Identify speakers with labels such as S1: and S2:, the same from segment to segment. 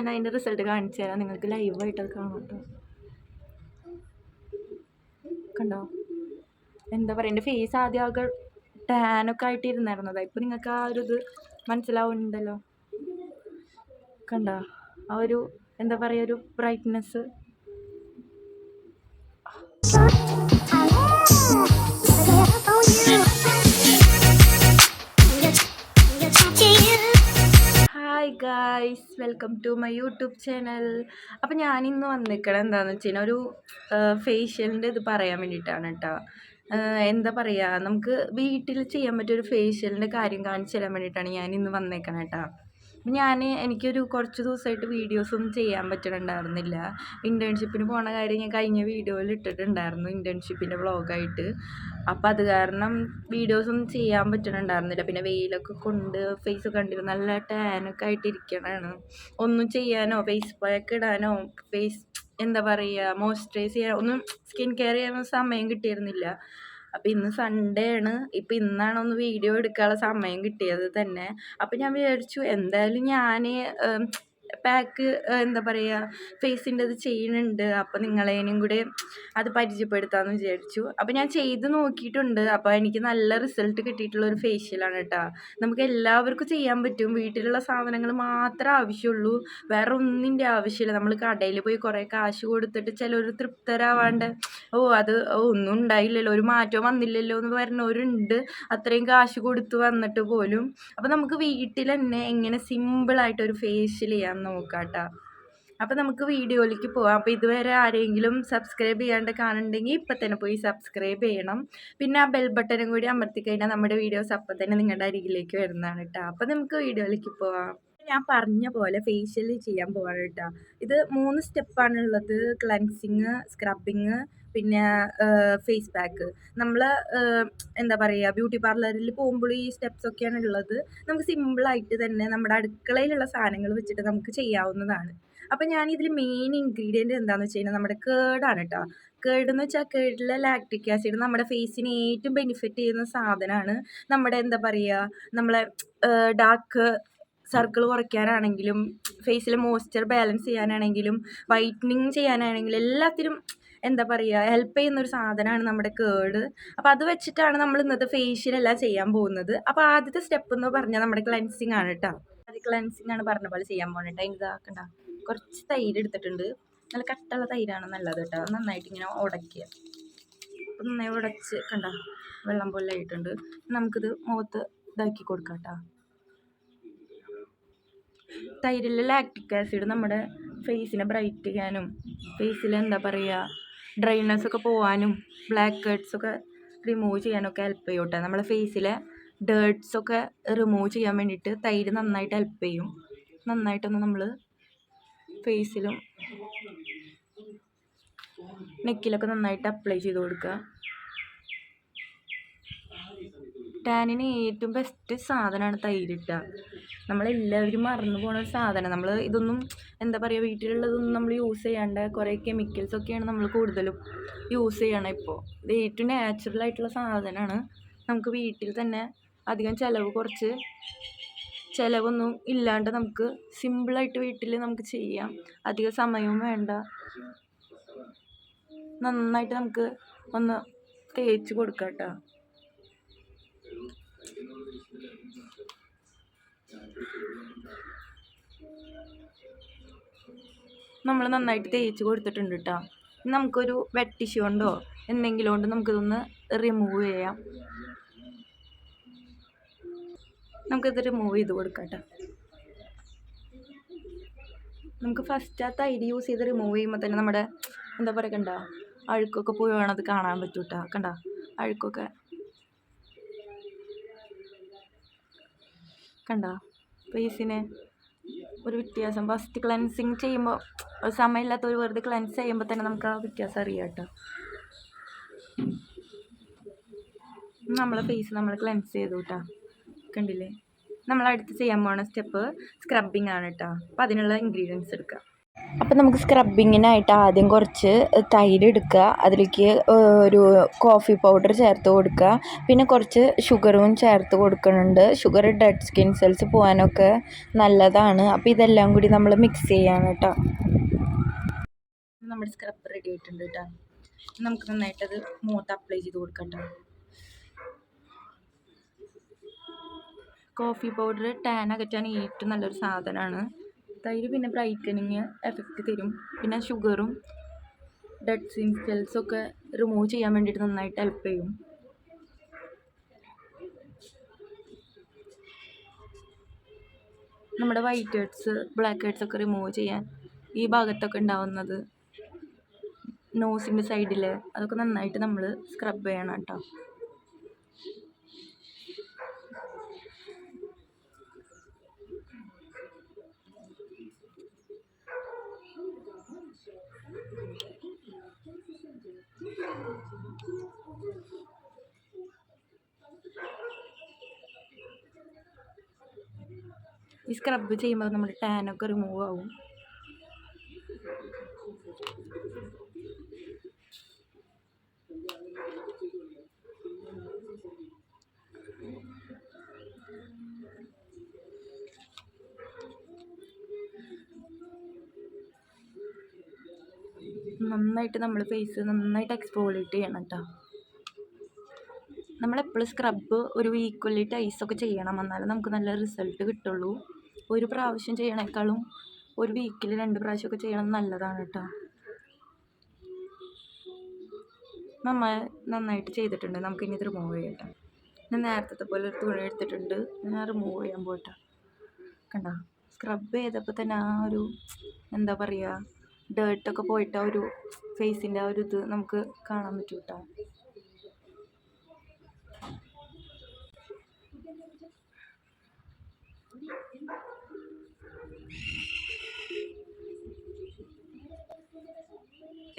S1: ഞാൻ അതിന്റെ റിസൾട്ട് കാണിച്ചു തരാം. നിങ്ങൾക്ക് ലൈവായിട്ട് കാണാം കേട്ടോ കണ്ടോ? എന്താ പറയുക എന്റെ ഫേസ് ആദ്യം ആകെ ടാനൊക്കെ ആയിട്ട് ഇരുന്നായിരുന്നതാണ് ഇപ്പം നിങ്ങൾക്ക് ആ ഒരു ഇത് മനസ്സിലാവുന്നുണ്ടല്ലോ. കണ്ടോ? ആ ഒരു എന്താ പറയുക ഒരു brightness hi guys welcome to my YouTube channel അപ്പം ഞാനിന്ന് വന്നിരിക്കണം എന്താണെന്ന് വെച്ച് കഴിഞ്ഞാൽ ഒരു ഫേഷ്യലിന്റെ ഇത് പറയാൻ വേണ്ടിയിട്ടാണ് കേട്ടോ എന്താ പറയുക നമുക്ക് വീട്ടിൽ ചെയ്യാൻ പറ്റിയ ഒരു ഫേഷ്യലിന്റെ കാര്യം കാണിച്ചു തരാൻ വേണ്ടിയിട്ടാണ് ഞാൻ ഇന്ന് വന്നേക്കണം കേട്ടോ ഞാൻ എനിക്കൊരു കുറച്ച് ദിവസമായിട്ട് വീഡിയോസൊന്നും ചെയ്യാൻ പറ്റണുണ്ടായിരുന്നില്ല. ഇന്റേൺഷിപ്പിന് പോണ കാര്യം ഞാൻ കഴിഞ്ഞ വീഡിയോയിൽ ഇട്ടിട്ടുണ്ടായിരുന്നു ഇന്റേൺഷിപ്പിന്റെ വ്ളോഗായിട്ട് അപ്പം അത് കാരണം വീഡിയോസൊന്നും ചെയ്യാൻ പറ്റണുണ്ടായിരുന്നില്ല. പിന്നെ വെയിലൊക്കെ കൊണ്ട് ഫേസ് കണ്ടിരുന്നു നല്ല ടാനൊക്കെ ആയിട്ട് ഇരിക്കണതാണ് ഒന്നും ചെയ്യാനോ ഫേസ് പാക്ക് ഇടാനോ ഫേസ് എന്താ പറയുക മോയ്സ്ചറൈസ് ചെയ്യാനോ ഒന്നും സ്കിൻ കെയർ ചെയ്യാനോ സമയം കിട്ടിയിരുന്നില്ല. അപ്പം ഇന്ന് സൺഡേ ആണ്. ഇപ്പൊ ഇന്നാണ് ഒന്ന് വീഡിയോ എടുക്കാനുള്ള സമയം കിട്ടിയത് തന്നെ. അപ്പൊ ഞാൻ വിചാരിച്ചു എന്തായാലും ഞാൻ പാക്ക് എന്താ പറയുക ഫേസിന്റെ അത് ചെയ്യുന്നുണ്ട് അപ്പോൾ നിങ്ങളേനും കൂടെ അത് പരിചയപ്പെടുത്താമെന്ന് വിചാരിച്ചു. അപ്പോൾ ഞാൻ ചെയ്ത് നോക്കിയിട്ടുണ്ട്. അപ്പോൾ എനിക്ക് നല്ല റിസൾട്ട് കിട്ടിയിട്ടുള്ള ഒരു ഫേഷ്യലാണ് കേട്ടോ നമുക്ക് എല്ലാവർക്കും ചെയ്യാൻ പറ്റും. വീട്ടിലുള്ള സാധനങ്ങൾ മാത്രമേ ആവശ്യമുള്ളൂ. വേറെ ഒന്നിന്റെ ആവശ്യമില്ല. നമ്മൾ കടയിൽ പോയി കുറേ കാശ് കൊടുത്തിട്ട് ചിലർ തൃപ്തരാവാണ്ട് ഓ അത് ഒന്നും ഉണ്ടായില്ലല്ലോ. ഒരു മാറ്റം വന്നില്ലല്ലോ എന്ന് പറഞ്ഞവരുണ്ട്. അത്രയും കാശ് കൊടുത്ത് വന്നിട്ട് പോലും. അപ്പോൾ നമുക്ക് വീട്ടിൽ തന്നെ എങ്ങനെ സിമ്പിളായിട്ട് ഒരു ഫേഷ്യൽ ചെയ്യാൻ നോക്കാം നോക്കാട്ടോ. അപ്പോൾ നമുക്ക് വീഡിയോയിലേക്ക് പോവാം. അപ്പോൾ ഇതുവരെ ആരെങ്കിലും സബ്സ്ക്രൈബ് ചെയ്യാണ്ട് കാണുന്നുണ്ടെങ്കിൽ ഇപ്പം തന്നെ പോയി സബ്സ്ക്രൈബ് ചെയ്യണം. പിന്നെ ആ ബെൽ ബട്ടനും കൂടി അമർത്തി കഴിഞ്ഞാൽ നമ്മുടെ വീഡിയോസ് അപ്പം തന്നെ നിങ്ങളുടെ അരികിലേക്ക് വരുന്നതാണ് കേട്ടോ അപ്പോൾ നമുക്ക് വീഡിയോയിലേക്ക് പോവാം. ഞാൻ പറഞ്ഞ പോലെ ഫേഷ്യൽ ചെയ്യാൻ പോവാണ് കേട്ടോ ഇത് മൂന്ന് സ്റ്റെപ്പാണുള്ളത് ക്ലൻസിങ് സ്ക്രബിങ് പിന്നെ ഫേസ് പാക്ക് നമ്മൾ എന്താ പറയുക ബ്യൂട്ടി പാർലറിൽ പോകുമ്പോൾ ഈ സ്റ്റെപ്സ് ഒക്കെയാണ് ഉള്ളത്. നമുക്ക് സിമ്പിളായിട്ട് തന്നെ നമ്മുടെ അടുക്കളയിലുള്ള സാധനങ്ങൾ വെച്ചിട്ട് നമുക്ക് ചെയ്യാവുന്നതാണ്. അപ്പം ഞാൻ ഇതിൽ മെയിൻ ഇൻഗ്രീഡിയന്റ് എന്താണെന്ന് വെച്ച് കഴിഞ്ഞാൽ നമ്മുടെ കേടാണ് കേട്ടോ കേട് എന്ന് വെച്ചാൽ കേടിലെ ലാക്റ്റിക് ആസിഡ് നമ്മുടെ ഫേസിന് ഏറ്റവും ബെനിഫിറ്റ് ചെയ്യുന്ന സാധനമാണ് നമ്മുടെ എന്താ പറയുക നമ്മളെ ഡാർക്ക് സർക്കിൾ കുറയ്ക്കാനാണെങ്കിലും ഫേസിലെ മോയ്സ്ചർ ബാലൻസ് ചെയ്യാനാണെങ്കിലും വൈറ്റനിങ് ചെയ്യാനാണെങ്കിലും എല്ലാത്തിനും എന്താ പറയുക ഹെൽപ്പ് ചെയ്യുന്ന ഒരു സാധനമാണ് നമ്മുടെ കേട്. അപ്പോൾ അത് വെച്ചിട്ടാണ് നമ്മൾ ഇന്നത്തെ ഫേഷ്യലെല്ലാം ചെയ്യാൻ പോകുന്നത്. അപ്പോൾ ആദ്യത്തെ സ്റ്റെപ്പ് എന്ന് പറഞ്ഞാൽ നമ്മുടെ ക്ലൻസിങ് ആണ് കേട്ടോ അത് ക്ലൻസിങ് ആണ് പറഞ്ഞ പോലെ ചെയ്യാൻ പോകുന്നത് കേട്ടോ ഇതാക്കണ്ട കുറച്ച് തൈര് എടുത്തിട്ടുണ്ട്. നല്ല കട്ടുള്ള തൈരാണ് നല്ലത് കേട്ടോ നന്നായിട്ട് ഇങ്ങനെ ഉടക്കുക അപ്പം നന്നായി ഉടച്ച് കണ്ട വെള്ളം പോലെ ആയിട്ടുണ്ട്. നമുക്കിത് മുഖത്ത് ഇതാക്കി കൊടുക്കാം കേട്ടോ തൈരിലെ ലാക്റ്റിക് ആസിഡ് നമ്മുടെ ഫേസിനെ ബ്രൈറ്റ് ചെയ്യാനും ഫേസിൽ എന്താ പറയുക ഡ്രൈനസ് ഒക്കെ പോകാനും ബ്ലാക്ക് ഹെഡ്സ് ഒക്കെ റിമൂവ് ചെയ്യാനൊക്കെ ഹെൽപ്പ് ചെയ്യും കേട്ടോ നമ്മളെ ഫേസിലെ ഡേർട്സ് ഒക്കെ റിമൂവ് ചെയ്യാൻ വേണ്ടിയിട്ട് തൈര് നന്നായിട്ട് ഹെൽപ്പ് ചെയ്യും. നന്നായിട്ടൊന്ന് നമ്മൾ ഫേസിലും നെക്കിലൊക്കെ നന്നായിട്ട് അപ്ലൈ ചെയ്ത് കൊടുക്കുക. ടാനിന് ഏറ്റവും ബെസ്റ്റ് സാധനമാണ് തൈരിട്ട നമ്മളെല്ലാവരും മറന്നു പോണ ഒരു സാധനം. നമ്മൾ ഇതൊന്നും എന്താ പറയുക വീട്ടിലുള്ളതൊന്നും നമ്മൾ യൂസ് ചെയ്യാണ്ട് കുറേ കെമിക്കൽസ് ഒക്കെയാണ് നമ്മൾ കൂടുതലും യൂസ് ചെയ്യണം ഇപ്പോൾ ഇത് ഏറ്റവും നാച്ചുറൽ ആയിട്ടുള്ള സാധനമാണ് നമുക്ക് വീട്ടിൽ തന്നെ അധികം ചിലവ് കുറച്ച് ചിലവൊന്നും ഇല്ലാണ്ട് നമുക്ക് സിമ്പിളായിട്ട് വീട്ടിൽ നമുക്ക് ചെയ്യാം. അധിക സമയവും വേണ്ട. നന്നായിട്ട് നമുക്ക് ഒന്ന് തേച്ച് കൊടുക്കാം കേട്ടോ നമ്മൾ നന്നായിട്ട് തേച്ച് കൊടുത്തിട്ടുണ്ട് കേട്ടോ നമുക്കൊരു വെറ്റ് ടിഷ്യൂ കൊണ്ടോ എന്തെങ്കിലും കൊണ്ട് നമുക്കിതൊന്ന് റിമൂവ് ചെയ്യാം. നമുക്കിത് റിമൂവ് ചെയ്ത് കൊടുക്കാം നമുക്ക് ഫസ്റ്റ് ആ തൈര് യൂസ് ചെയ്ത് റിമൂവ് ചെയ്യുമ്പോൾ തന്നെ നമ്മുടെ എന്താ പറയുക കണ്ട? അഴുക്കൊക്കെ പോയി വേണം അത് കാണാൻ പറ്റൂ കേട്ടോ കണ്ട? അഴുക്കൊക്കെ. കണ്ട? ഫേസിന് ഒരു വ്യത്യാസം. ഫസ്റ്റ് ക്ലെൻസിങ് ചെയ്യുമ്പോൾ ഒരു സമയമില്ലാത്ത ഒരു വെറുതെ ക്ലെൻസ് ചെയ്യുമ്പോൾ തന്നെ നമുക്ക് ആ വ്യത്യാസം അറിയാം കേട്ടോ. നമ്മളെ ഫേസ് നമ്മൾ ക്ലെൻസ് ചെയ്തു കേട്ടോ. കണ്ടില്ലേ? നമ്മൾ അടുത്ത് ചെയ്യാൻ പോണ സ്റ്റെപ്പ് സ്ക്രബിങ് ആണ് കേട്ടോ. അപ്പോൾ അതിനുള്ള ഇൻഗ്രീഡിയൻസ് എടുക്കുക അപ്പം നമുക്ക് സ്ക്രബിങ്ങിനായിട്ട് ആദ്യം കുറച്ച് തൈര് എടുക്കുക. അതിലേക്ക് ഒരു കോഫി പൗഡർ ചേർത്ത് കൊടുക്കുക. പിന്നെ കുറച്ച് ഷുഗറും ചേർത്ത് കൊടുക്കുന്നുണ്ട്. ഷുഗർ ഡെഡ് സ്കിൻ സെൽസ് പോകാനൊക്കെ നല്ലതാണ്. അപ്പോൾ ഇതെല്ലാം കൂടി നമ്മൾ മിക്സ് ചെയ്യാണ് കേട്ടോ. നമ്മുടെ സ്ക്രബ് റെഡി ആയിട്ടുണ്ട് കേട്ടോ. നമുക്ക് നന്നായിട്ടത് മുഖത്ത് അപ്ലൈ ചെയ്ത് കൊടുക്കാം കേട്ടോ. കോഫി പൗഡർ ടാൻ അകറ്റാൻ ഏറ്റവും നല്ലൊരു സാധനമാണ്. തൈര് പിന്നെ ബ്രൈറ്റനിങ് എഫക്റ്റ് തരും. പിന്നെ ഷുഗറും ഡെഡ് സിൻ സെൽസൊക്കെ റിമൂവ് ചെയ്യാൻ വേണ്ടിയിട്ട് നന്നായിട്ട് ഹെൽപ്പ് ചെയ്യും. നമ്മുടെ വൈറ്റ് ഹെഡ്സ് ബ്ലാക്ക് ഹെഡ്സ് ഒക്കെ റിമൂവ് ചെയ്യാൻ ഈ ഭാഗത്തൊക്കെ ഉണ്ടാവുന്നത് നോസിന്റെ സൈഡിൽ അതൊക്കെ നന്നായിട്ട് നമ്മൾ സ്ക്രബ് ചെയ്യണം കേട്ടോ. ഈ സ്ക്രബ് ചെയ്യുമ്പോൾ നമ്മുടെ ടാനൊക്കെ റിമൂവ് ആവും. നന്നായിട്ട് നമ്മൾ ഫേസ് നന്നായിട്ട് എക്സ്ഫോളിയേറ്റ് ചെയ്യണം കേട്ടോ നമ്മളെപ്പോഴും സ്ക്രബ് ഒരു ഈക്വലി ടൈസൊക്കെ ചെയ്യണം. എന്നാലും നമുക്ക് നല്ല റിസൾട്ട് കിട്ടുള്ളൂ. ഒരു പ്രാവശ്യം ചെയ്യണേക്കാളും ഒരു വീക്കിൽ രണ്ട് പ്രാവശ്യമൊക്കെ ചെയ്യണം നല്ലതാണ് കേട്ടോ നമ്മ നന്നായിട്ട് ചെയ്തിട്ടുണ്ട്. നമുക്ക് ഇനി ഇത് റിമൂവ് ചെയ്യട്ടെ ഞാൻ നേരത്തെ പോലെ ഒരു തുണി എടുത്തിട്ടുണ്ട്. ഞാൻ റിമൂവ് ചെയ്യാൻ പോയിട്ടാ. കണ്ട? സ്ക്രബ് ചെയ്തപ്പോൾ തന്നെ ആ ഒരു എന്താ പറയുക ഡേർട്ടൊക്കെ പോയിട്ട് ആ ഒരു ഫേസിന്റെ ആ ഒരു ഇത് നമുക്ക് കാണാൻ പറ്റും കേട്ടോ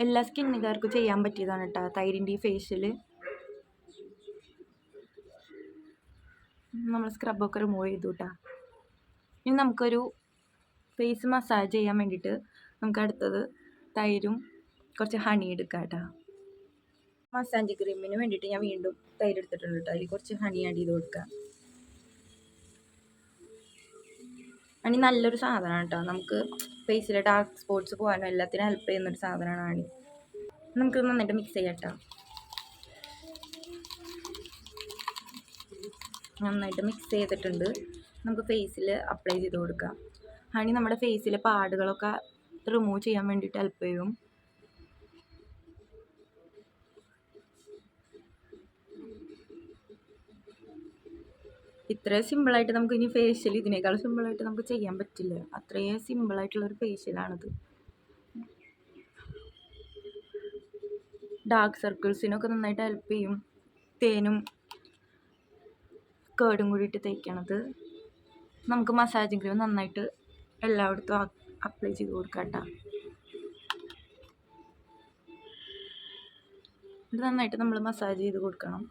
S1: എല്ലാ സ്കിന്നുകാർക്കും ചെയ്യാൻ പറ്റിയതാണ് കേട്ടോ തൈരിന്റെ ഈ ഫേഷ്യൽ നമ്മൾ സ്ക്രബൊക്കെ റിമൂവ് ചെയ്തു കേട്ടോ ഇനി നമുക്കൊരു ഫേസ് മസാജ് ചെയ്യാൻ വേണ്ടിയിട്ട് നമുക്ക് അടുത്തത് തൈരും കുറച്ച് ഹണി എടുക്കാം കേട്ടോ മസാജ് ക്രീമിന് വേണ്ടിയിട്ട് ഞാൻ വീണ്ടും തൈര് എടുത്തിട്ടുണ്ട് കേട്ടോ അതിൽ കുറച്ച് ഹണി ആഡ് ചെയ്ത് കൊടുക്കാം. ഹണി നല്ലൊരു സാധനമാണ് കേട്ടോ നമുക്ക് ഫേസിലെ ഡാർക്ക് സ്പോട്ട്സ് പോകാനും എല്ലാത്തിനും ഹെൽപ്പ് ചെയ്യുന്നൊരു സാധനമാണ് അണി നമുക്ക് നന്നായിട്ട് മിക്സ് ചെയ്യാം കേട്ടോ നന്നായിട്ട് മിക്സ് ചെയ്തിട്ടുണ്ട്. നമുക്ക് ഫേസിൽ അപ്ലൈ ചെയ്ത് കൊടുക്കാം. ഹണി നമ്മുടെ ഫേസിലെ പാടുകളൊക്കെ റിമൂവ് ചെയ്യാൻ വേണ്ടിയിട്ട് ഹെൽപ്പ് ചെയ്യും. ഇത്രയും സിമ്പിളായിട്ട് നമുക്ക് ഇനി ഫേഷ്യൽ ഇതിനേക്കാൾ സിമ്പിളായിട്ട് നമുക്ക് ചെയ്യാൻ പറ്റില്ല. അത്രയും സിമ്പിളായിട്ടുള്ളൊരു ഫേഷ്യലാണിത് ഡാർക്ക് സർക്കിൾസിനൊക്കെ നന്നായിട്ട് ഹെൽപ്പ് ചെയ്യും. തേനും കേടും കൂടിയിട്ട് തേക്കണത്. നമുക്ക് മസാജിങ് ക്രീം നന്നായിട്ട് എല്ലായിടത്തും അപ്ലൈ ചെയ്ത് കൊടുക്കാം ഇത് നന്നായിട്ട് നമ്മൾ മസാജ് ചെയ്ത് കൊടുക്കണം.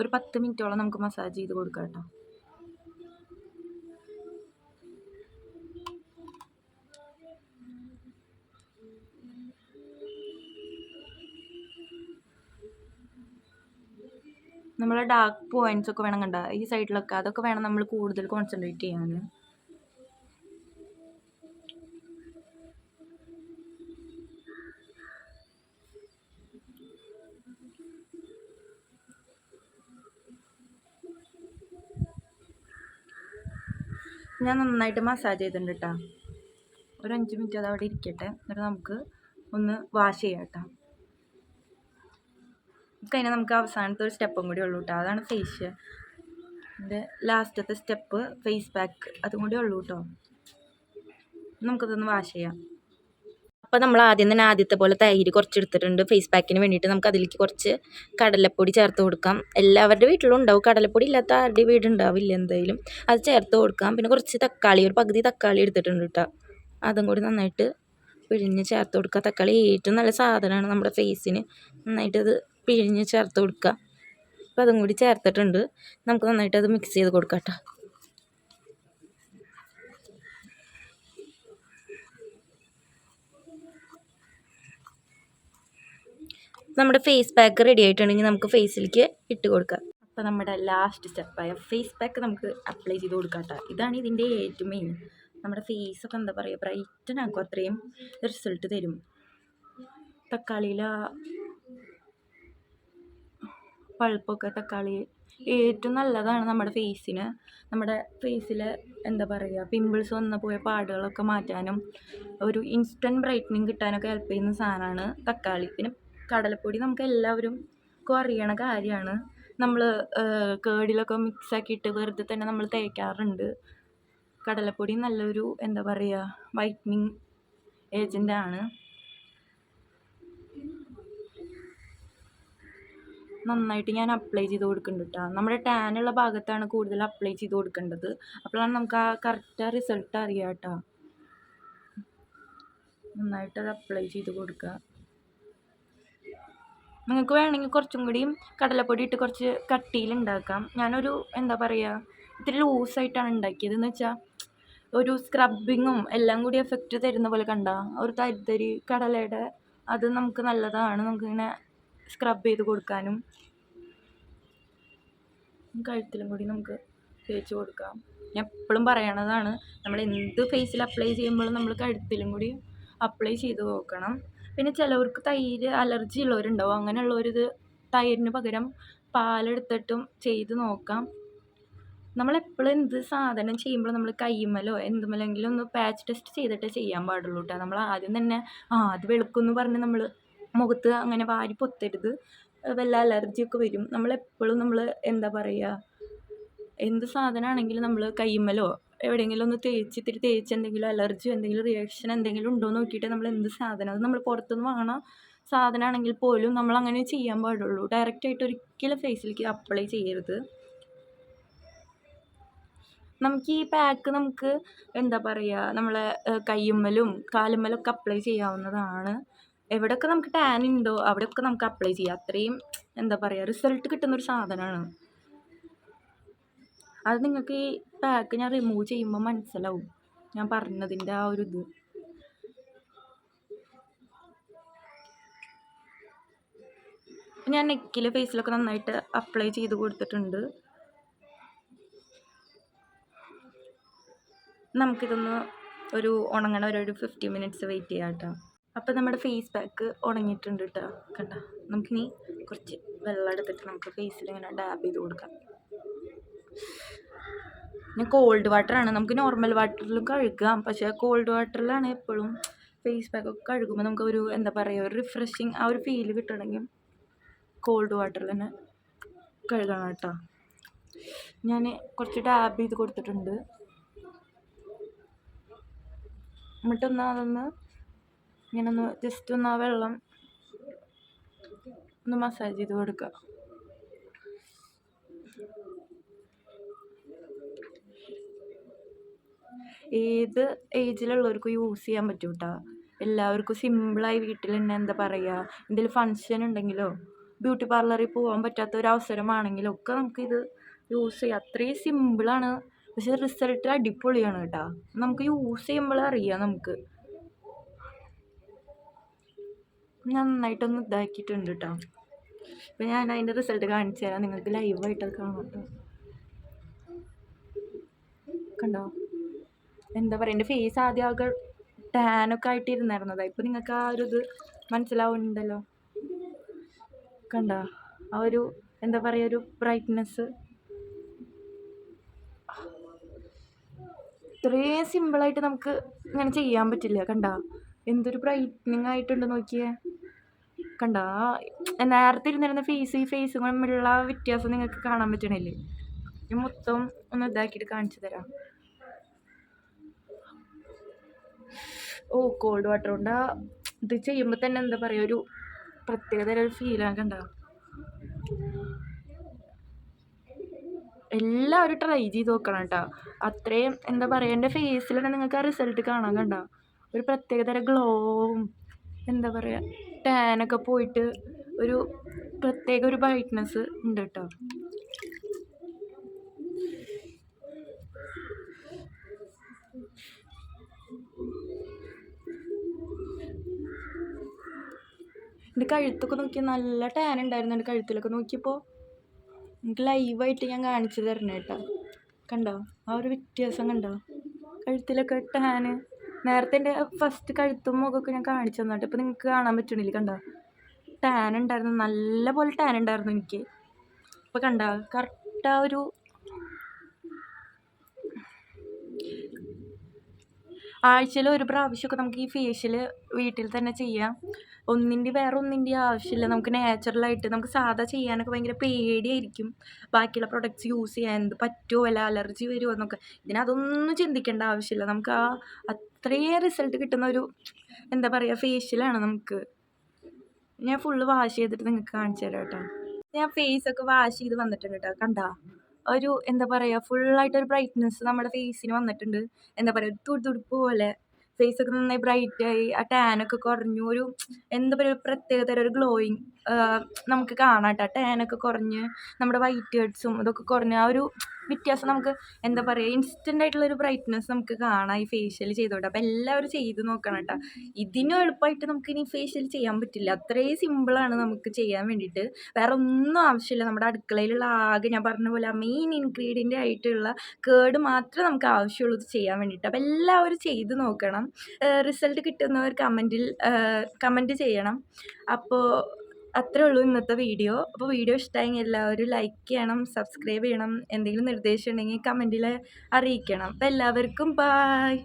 S1: ഒരു പത്ത് മിനിറ്റോളം നമുക്ക് മസാജ് ചെയ്ത് കൊടുക്കാം കേട്ടോ. നമ്മളെ ഡാർക്ക് പോയിന്റ്സ് ഒക്കെ വേണം കണ്ട? ഈ സൈഡിലൊക്കെ അതൊക്കെ വേണം നമ്മൾ കൂടുതൽ കോൺസെൻട്രേറ്റ് ചെയ്യാൻ. ഞാൻ നന്നായിട്ട് മസാജ് ചെയ്തിട്ടുണ്ട് കേട്ടോ ഒരു അഞ്ച് മിനിറ്റ് അത് അവിടെ ഇരിക്കട്ടെ. എന്നിട്ട് നമുക്ക് ഒന്ന് വാഷ് ചെയ്യാം കേട്ടോ കഴിഞ്ഞാൽ നമുക്ക് അവസാനത്തെ ഒരു സ്റ്റെപ്പും കൂടി ഉള്ളൂ കേട്ടോ അതാണ് ഫേഷ്യൽ എന്റെ ലാസ്റ്റത്തെ സ്റ്റെപ്പ് ഫേസ് പാക്ക് അതും കൂടി ഉള്ളൂ കേട്ടോ നമുക്കതൊന്ന് വാഷ് ചെയ്യാം. അപ്പോൾ നമ്മൾ ആദ്യം തന്നെ ആദ്യത്തെ പോലെ തൈര് കുറച്ച് എടുത്തിട്ടുണ്ട് ഫേസ് പാക്കിന് വേണ്ടിയിട്ട് നമുക്ക് അതിലേക്ക് കുറച്ച് കടലപ്പൊടി ചേർത്ത് കൊടുക്കാം. എല്ലാവരുടെ വീട്ടിലും ഉണ്ടാവും. കടലപ്പൊടി ഇല്ലാത്ത ആരുടെ വീടുണ്ടാവില്ല എന്തായാലും. അത് ചേർത്ത് കൊടുക്കാം. പിന്നെ കുറച്ച് തക്കാളി ഒരു പകുതി തക്കാളി എടുത്തിട്ടുണ്ട് കേട്ടോ. അതും കൂടി നന്നായിട്ട് പിഴിഞ്ഞ് ചേർത്ത് കൊടുക്കുക തക്കാളി ഏറ്റവും നല്ല സാധനമാണ് നമ്മുടെ ഫേസിന് നന്നായിട്ട് അത് പിഴിഞ്ഞ് ചേർത്ത് കൊടുക്കുക. അപ്പോൾ അതും കൂടി ചേർത്തിട്ടുണ്ട്. നമുക്ക് നന്നായിട്ട് അത് മിക്സ് ചെയ്ത് കൊടുക്കാം കേട്ടോ. നമ്മുടെ ഫേസ് പാക്ക് റെഡി ആയിട്ടുണ്ടെങ്കിൽ നമുക്ക് ഫേസിലേക്ക് ഇട്ട് കൊടുക്കാം. അപ്പോൾ നമ്മുടെ ലാസ്റ്റ് സ്റ്റെപ്പായ ഫേസ് പാക്ക് നമുക്ക് അപ്ലൈ ചെയ്ത് കൊടുക്കാം കേട്ടോ ഇതാണ് ഇതിന്റെ ഏറ്റവും മെയിൻ നമ്മുടെ ഫേസൊക്കെ എന്താ പറയുക ബ്രൈറ്റൻ ആക്കും അത്രയും റിസൾട്ട് തരും. തക്കാളിയിൽ പഴുപ്പൊക്കെ തക്കാളി ഏറ്റവും നല്ലതാണ് നമ്മുടെ ഫേസിന് നമ്മുടെ ഫേസിൽ എന്താ പറയുക പിമ്പിൾസ് വന്ന് പോയ പാടുകളൊക്കെ മാറ്റാനും ഒരു ഇൻസ്റ്റന്റ് ബ്രൈറ്റനിങ് കിട്ടാനൊക്കെ ഹെൽപ്പ് ചെയ്യുന്ന സാധനമാണ് തക്കാളി. പിന്നെ കടലപ്പൊടി നമുക്ക് എല്ലാവരും അറിയണ കാര്യമാണ്. നമ്മൾ കേടിലൊക്കെ മിക്സ് ആക്കിയിട്ട് വെറുതെ തന്നെ നമ്മൾ തേക്കാറുണ്ട്. കടലപ്പൊടി നല്ലൊരു എന്താ പറയുക വൈറ്റനിങ് ഏജന്റാണ് നന്നായിട്ട് ഞാൻ അപ്ലൈ ചെയ്ത് കൊടുക്കുന്നുണ്ട് കേട്ടോ നമ്മുടെ ടാനുള്ള ഭാഗത്താണ് കൂടുതൽ അപ്ലൈ ചെയ്ത് കൊടുക്കേണ്ടത്. അപ്പോഴാണ് നമുക്ക് ആ കറക്റ്റ് റിസൾട്ട് അറിയാം കേട്ടോ നന്നായിട്ട് അത് അപ്ലൈ ചെയ്ത് കൊടുക്കുക നിങ്ങൾക്ക് വേണമെങ്കിൽ കുറച്ചും കൂടിയും കടലപ്പൊടി ഇട്ട് കുറച്ച് കട്ടിയിൽ ഉണ്ടാക്കാം. ഞാനൊരു എന്താ പറയുക ഇത്തിരി ലൂസായിട്ടാണ് ഉണ്ടാക്കിയത് എന്ന് വെച്ചാൽ ഒരു സ്ക്രബിങ്ങും എല്ലാം കൂടി എഫക്റ്റ് തരുന്ന പോലെ കണ്ട ഒരു തരിതരി കടലയുടെ അത് നമുക്ക് നല്ലതാണ് നമുക്കിങ്ങനെ സ്ക്രബ് ചെയ്ത് കൊടുക്കാനും. കഴുത്തിലും കൂടി നമുക്ക് തേച്ച് കൊടുക്കാം. ഞാൻ എപ്പോഴും പറയണതാണ് നമ്മൾ എന്ത് ഫേസിൽ അപ്ലൈ ചെയ്യുമ്പോഴും നമ്മൾ കഴുത്തിലും കൂടി അപ്ലൈ ചെയ്ത് നോക്കണം. പിന്നെ ചിലവർക്ക് തൈര് അലർജി ഉള്ളവരുണ്ടാവും. അങ്ങനെയുള്ളവരിത് തൈരിന് പകരം പാലെടുത്തിട്ടും ചെയ്ത് നോക്കാം. നമ്മളെപ്പോഴും എന്ത് സാധനം ചെയ്യുമ്പോൾ നമ്മൾ കയ്യുമ്മലോ എന്തുമല്ലെങ്കിലും ഒന്ന് പാച്ച് ടെസ്റ്റ് ചെയ്തിട്ട് ചെയ്യാൻ പാടുള്ളൂ കേട്ടോ നമ്മൾ ആദ്യം തന്നെ ആ അത് വെളുക്കുമെന്ന് പറഞ്ഞ് നമ്മൾ മുഖത്ത് അങ്ങനെ വാരി പൊത്തരുത്. വല്ല അലർജിയൊക്കെ വരും. നമ്മളെപ്പോഴും നമ്മൾ എന്താ പറയുക എന്ത് സാധനമാണെങ്കിലും നമ്മൾ കയ്യുമ്മലോ എവിടെയെങ്കിലും ഒന്ന് തേച്ച് ഇത്തിരി തേച്ച് എന്തെങ്കിലും അലർജിയോ എന്തെങ്കിലും റിയാക്ഷൻ എന്തെങ്കിലും ഉണ്ടോ നോക്കിയിട്ട് നമ്മൾ എന്ത് സാധനം? അത് നമ്മൾ പുറത്തുനിന്ന് വാങ്ങണ സാധനമാണെങ്കിൽ പോലും നമ്മൾ അങ്ങനെ ചെയ്യാൻ പാടുള്ളൂ. ഡയറക്റ്റായിട്ട് ഒരിക്കലും ഫേസിലേക്ക് അപ്ലൈ ചെയ്യരുത്. നമുക്ക് ഈ പാക്ക് നമുക്ക് എന്താ പറയുക നമ്മളെ കയ്യുമ്മലും കാലുമ്മലൊക്കെ അപ്ലൈ ചെയ്യാവുന്നതാണ്. എവിടെയൊക്കെ നമുക്ക് ടാൻ ഉണ്ടോ അവിടെയൊക്കെ നമുക്ക് അപ്ലൈ ചെയ്യാം. അത്രയും എന്താ പറയുക റിസൾട്ട് കിട്ടുന്നൊരു സാധനമാണ്. അത് നിങ്ങൾക്ക് ഈ പാക്ക് ഞാൻ റിമൂവ് ചെയ്യുമ്പോൾ മനസ്സിലാവും. ഞാൻ പറഞ്ഞതിന്റെ ആ ഒരു ഇത്. ഞാൻ നെക്കിൽ ഫേസിലൊക്കെ നന്നായിട്ട് അപ്ലൈ ചെയ്ത് കൊടുത്തിട്ടുണ്ട്. നമുക്കിതൊന്ന് ഒരു ഉണങ്ങണ ഒരു ഫിഫ്റ്റി മിനിറ്റ്സ് വെയിറ്റ് ചെയ്യാം കേട്ടോ. അപ്പോൾ നമ്മുടെ ഫേസ് പാക്ക് ഉണങ്ങിയിട്ടുണ്ട് കേട്ടോ. കണ്ട? നമുക്കിനി കുറച്ച് വെള്ളം എടുത്തിട്ട് നമുക്ക് ഫേസിൽ ഇങ്ങനെ ഡാബ് ചെയ്ത് കൊടുക്കാം. പിന്നെ കോൾഡ് വാട്ടറാണ് നമുക്ക് നോർമൽ വാട്ടറിലും കഴുകാം. പക്ഷേ കോൾഡ് വാട്ടറിലാണ് എപ്പോഴും ഫേസ് പാക്കൊക്കെ കഴുകുമ്പോൾ നമുക്ക് ഒരു എന്താ പറയുക ഒരു റിഫ്രഷിങ് ആ ഒരു ഫീൽ കിട്ടണമെങ്കിൽ കോൾഡ് വാട്ടറിൽ തന്നെ കഴുകണം കേട്ടോ. ഞാൻ കുറച്ച് ടാബ് ചെയ്ത് കൊടുത്തിട്ടുണ്ട്. എന്നിട്ടൊന്ന് അതൊന്ന് ഇങ്ങനൊന്ന് ജസ്റ്റ് ഒന്ന് ആ വെള്ളം ഒന്ന് മസാജ് ചെയ്ത് കൊടുക്കുക. ഏത് ഏജിലുള്ളവർക്കും യൂസ് ചെയ്യാൻ പറ്റും കേട്ടോ എല്ലാവർക്കും സിമ്പിളായി വീട്ടിൽ തന്നെ എന്താ പറയുക എന്തെങ്കിലും ഫങ്ഷൻ ഉണ്ടെങ്കിലോ ബ്യൂട്ടി പാർലറിൽ പോകാൻ പറ്റാത്ത ഒരു അവസരമാണെങ്കിലോ ഒക്കെ നമുക്കിത് യൂസ് ചെയ്യാം. അത്രയും സിമ്പിളാണ് പക്ഷെ റിസൾട്ട് അടിപൊളിയാണ് കേട്ടോ. നമുക്ക് യൂസ് ചെയ്യുമ്പോൾ അറിയാം നമുക്ക്. നന്നായിട്ടൊന്ന് ഇതാക്കിയിട്ടുണ്ട് കേട്ടോ. അപ്പം ഞാൻ അതിന്റെ റിസൾട്ട് കാണിച്ചു തരാം. നിങ്ങൾക്ക് ലൈവായിട്ടത് കാണാം കേട്ടോ. കണ്ടോ? എന്താ പറയുക എന്റെ ഫേസ് ആദ്യം ആകെ ടാനൊക്കെ ആയിട്ട് ഇരുന്നായിരുന്നതാണ് ഇപ്പം നിങ്ങൾക്ക് ആ ഒരു ഇത് മനസ്സിലാവുന്നുണ്ടല്ലോ. കണ്ട? ആ ഒരു എന്താ പറയുക ഒരു ബ്രൈറ്റ്നെസ് ഇത്രയും സിമ്പിളായിട്ട് നമുക്ക് ഇങ്ങനെ ചെയ്യാൻ പറ്റില്ല. കണ്ട? എന്തൊരു ബ്രൈറ്റ്നിങ് ആയിട്ടുണ്ട് നോക്കിയേ. കണ്ട? നേരത്തെ ഇരുന്നിരുന്ന ഫേസ് ഈ ഫേസും തമ്മിലുള്ള വ്യത്യാസം നിങ്ങൾക്ക് കാണാൻ പറ്റണില്ലേ? ഞാൻ മൊത്തം ഒന്ന് ഇതാക്കിയിട്ട് കാണിച്ചു തരാം. ഓ കോൾഡ് വാട്ടർ കൊണ്ട്. ഇത് ചെയ്യുമ്പോൾ തന്നെ എന്താ പറയുക ഒരു പ്രത്യേകത ഒരു ഫീലാണ് കണ്ട എല്ലാവരും ട്രൈ ചെയ്ത് നോക്കണം കേട്ടോ അത്രയും എന്താ പറയുക എന്റെ ഫേസിൽ തന്നെ നിങ്ങൾക്ക് ആ റിസൾട്ട് കാണാൻ കണ്ടോ? ഒരു പ്രത്യേകതരം ഗ്ലോവും എന്താ പറയുക ടാനൊക്കെ പോയിട്ട് ഒരു പ്രത്യേക ഒരു ബ്രൈറ്റ്നസ് ഉണ്ട് കേട്ടോ എന്റെ കഴുത്തൊക്കെ നോക്കിയാൽ നല്ല ടാൻ ഉണ്ടായിരുന്നു എന്റെ കഴുത്തിലൊക്കെ. നോക്കിയപ്പോൾ എനിക്ക് ലൈവായിട്ട് ഞാൻ കാണിച്ചു തരണേ കേട്ടോ കണ്ടോ? ആ ഒരു വ്യത്യാസം കണ്ടോ? കഴുത്തിലൊക്കെ ടാന് നേരത്തെ എന്റെ ഫസ്റ്റ് കഴുത്തും മുഖമൊക്കെ ഞാൻ കാണിച്ചു തന്നിട്ട് ഇപ്പം നിങ്ങൾക്ക് കാണാൻ പറ്റണില്ല കണ്ടോ? ടാൻ ഉണ്ടായിരുന്നു. നല്ല പോലെ ടാൻ ഉണ്ടായിരുന്നു എനിക്ക്. ഇപ്പം കണ്ടോ? കറക്റ്റ് ആ ഒരു ആഴ്ചയിൽ ഒരു പ്രാവശ്യമൊക്കെ നമുക്ക് ഈ ഫേഷ്യൽ വീട്ടിൽ തന്നെ ചെയ്യാം. ഒന്നിന്റെ വേറെ ഒന്നിന്റെ ആവശ്യമില്ല. നമുക്ക് നാച്ചുറലായിട്ട് നമുക്ക് സാധാ ചെയ്യാനൊക്കെ ഭയങ്കര പേടിയായിരിക്കും. ബാക്കിയുള്ള പ്രൊഡക്ട്സ് യൂസ് ചെയ്യാൻ എന്ത് പറ്റുമോ വല്ല അലർജി വരുമോ എന്നൊക്കെ. ഇതിനതൊന്നും ചിന്തിക്കേണ്ട ആവശ്യമില്ല. നമുക്ക് ആ അത്രയും റിസൾട്ട് കിട്ടുന്ന ഒരു എന്താ പറയുക ഫേഷ്യലാണ് നമുക്ക്. ഞാൻ ഫുള്ള് വാഷ് ചെയ്തിട്ട് നിങ്ങൾക്ക് കാണിച്ചു തരാം കേട്ടോ. ഞാൻ ഫേസൊക്കെ വാഷ് ചെയ്ത് വന്നിട്ടുണ്ട് കേട്ടോ. കണ്ടാ? ഒരു എന്താ പറയുക ഫുള്ളായിട്ടൊരു ബ്രൈറ്റ്നെസ് നമ്മുടെ ഫേസിന് വന്നിട്ടുണ്ട്. എന്താ പറയുക ഒരു തുടുതുടുപ്പ് പോലെ. ഫേസൊക്കെ നന്നായി ബ്രൈറ്റായി ആ ടാനൊക്കെ കുറഞ്ഞു ഒരു എന്താ പറയുക പ്രത്യേക തരം ഒരു ഗ്ലോയിങ് നമുക്ക് കാണാം കേട്ടോ ടാനൊക്കെ കുറഞ്ഞ് നമ്മുടെ വൈറ്റ് ഹെഡ്സും ഇതൊക്കെ കുറഞ്ഞ് ആ ഒരു വ്യത്യാസം നമുക്ക് എന്താ പറയുക ഇൻസ്റ്റന്റ് ആയിട്ടുള്ള ഒരു ബ്രൈറ്റ്നസ് നമുക്ക് കാണാം ഈ ഫേഷ്യൽ ചെയ്തോട്ടെ അപ്പോൾ എല്ലാവരും ചെയ്ത് നോക്കണം കേട്ടോ. ഇതിനും എളുപ്പമായിട്ട് നമുക്ക് ഇനി ഫേഷ്യൽ ചെയ്യാൻ പറ്റില്ല. അത്രയും സിമ്പിളാണ് നമുക്ക് ചെയ്യാൻ വേണ്ടിയിട്ട്. വേറെ ഒന്നും ആവശ്യമില്ല. നമ്മുടെ അടുക്കളയിലുള്ള ആകെ ഞാൻ പറഞ്ഞ പോലെ മെയിൻ ഇൻഗ്രീഡിയന്റ് ആയിട്ടുള്ള കേട് മാത്രമേ നമുക്ക് ആവശ്യമുള്ളൂ ഇത് ചെയ്യാൻ വേണ്ടിയിട്ട്. അപ്പോൾ എല്ലാവരും ചെയ്ത് നോക്കണം. റിസൾട്ട് കിട്ടുന്നവർ കമന്റിൽ കമന്റ് ചെയ്യണം. അപ്പോൾ അത്രേ ഉള്ളൂ ഇന്നത്തെ വീഡിയോ. അപ്പോൾ വീഡിയോ ഇഷ്ടമായെങ്കിൽ എല്ലാവരും ലൈക്ക് ചെയ്യണം സബ്സ്ക്രൈബ് ചെയ്യണം എന്തെങ്കിലും നിർദ്ദേശം ഉണ്ടെങ്കിൽ കമന്റിൽ അറിയിക്കണം. അപ്പോൾ എല്ലാവർക്കും ബായ്